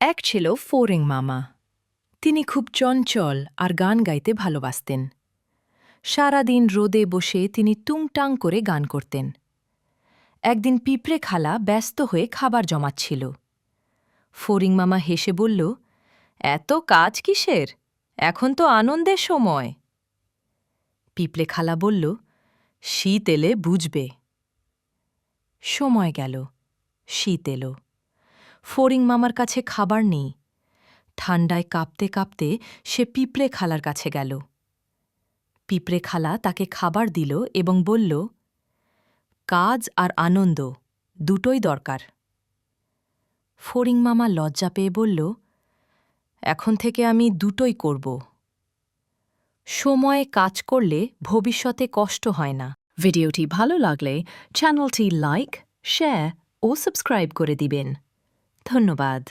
এক ছিল ফোরিং মামা। তিনি খুব চঞ্চল আর গান গাইতে ভালোবাসতেন। সারাদিন রোদে বসে তিনি টুংটাং করে গান করতেন। একদিন পিঁপড়ে খালা ব্যস্ত হয়ে খাবার জমাচ্ছিল। ফোরিং মামা হেসে বলল, এত কাজ কিসের? এখন তো আনন্দের সময়। পিঁপড়ে খালা বলল, শীত এলে বুঝবে। সময় গেল, শীত এলো। ফরিং মামার কাছে খাবার নেই। ঠান্ডায় কাঁপতে কাঁপতে সে পিঁপড়ে খালার কাছে গেল। পিঁপড়ে খালা তাকে খাবার দিল এবং বলল, কাজ আর আনন্দ দুটোই দরকার। ফরিং মামা লজ্জা পেয়ে বলল, এখন থেকে আমি দুটোই করব। সময়ে কাজ করলে ভবিষ্যতে কষ্ট হয় না। ভিডিওটি ভালো লাগলে চ্যানেলটি লাইক, শেয়ার ও সাবস্ক্রাইব করে দিবেন। ধন্যবাদ।